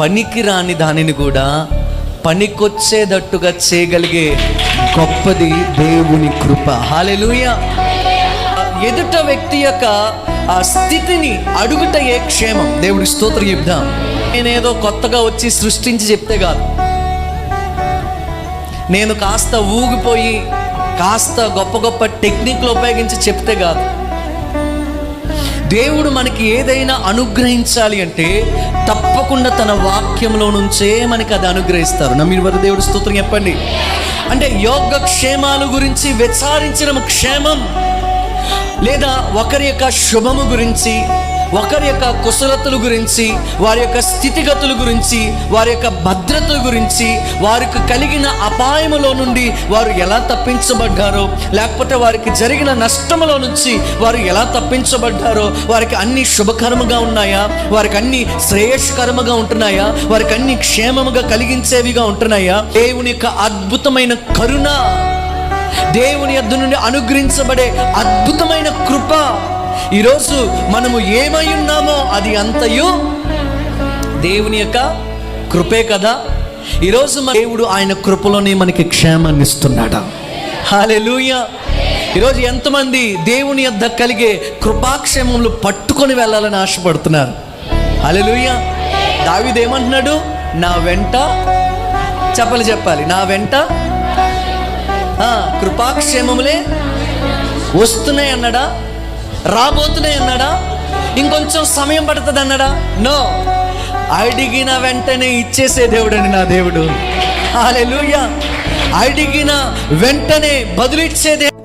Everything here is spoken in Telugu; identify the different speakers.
Speaker 1: పనికిరాని దానిని కూడా పనికొచ్చేటట్టుగా చేయగలిగే గొప్పది దేవుని కృప. హాలెలూయ ఎదుట వ్యక్తి యొక్క ఆ స్థితిని అడుగుటయే క్షేమం? దేవుడి స్తోత్రం చెప్దాం. నేనేదో కొత్తగా వచ్చి సృష్టించి చెప్తే కాదు. నేను కాస్త ఊగిపోయి కాస్త గొప్ప గొప్ప టెక్నిక్లు ఉపయోగించి చెప్తే కాదు. దేవుడు మనకి ఏదైనా అనుగ్రహించాలి అంటే తప్పకుండా తన వాక్యంలో నుంచే మనకి అది అనుగ్రహిస్తారు. నమ్మిన వారు దేవుడు స్తోత్రం చెప్పండి. అంటే యోగ క్షేమాల గురించి విచారించడం క్షేమం లేదా ఒకరి యొక్క శుభము గురించి ఒకరి యొక్క కుశలతల గురించి వారి యొక్క స్థితిగతుల గురించి వారి యొక్క భద్రతల గురించి వారికి కలిగిన అపాయములో నుండి వారు ఎలా తప్పించబడ్డారో లేకపోతే వారికి జరిగిన నష్టములో నుంచి వారు ఎలా తప్పించబడ్డారో వారికి అన్ని శుభకరముగా ఉన్నాయా వారికి అన్ని శ్రేయస్కరముగా ఉంటున్నాయా వారికి అన్ని క్షేమముగా కలిగించేవిగా ఉంటున్నాయా? దేవుని యొక్క అద్భుతమైన కరుణ దేవుని యొద్ద నుండి అనుగ్రహించబడే అద్భుతమైన కృప ఈరోజు మనము ఏమై ఉన్నామో అది అంతయు దేవుని యొక్క కృపే కదా. ఈరోజు మన దేవుడు ఆయన కృపలోనే మనకి క్షేమాన్ని ఇస్తున్నాడా. హాలెలూయ ఈరోజు ఎంతమంది దేవుని యొద్ద కలిగే కృపాక్షేమములు పట్టుకొని వెళ్ళాలని ఆశపడుతున్నారు. హాలెలూయ లూయ ఏమంటున్నాడు? నా వెంట చెప్పాలి చెప్పాలి. నా వెంట ఆ, కృపాక్షేమములే వస్తున్నాయి అన్నాడా రాబోతున్నాయి అన్నాడా? ఇంకొంచెం సమయం పడుతుంది అన్నాడా? నో అడిగిన వెంటనే ఇచ్చేసే దేవుడు అండి నా దేవుడు. హాలెలూయా అడిగిన వెంటనే బదులిచ్చే దేవుడు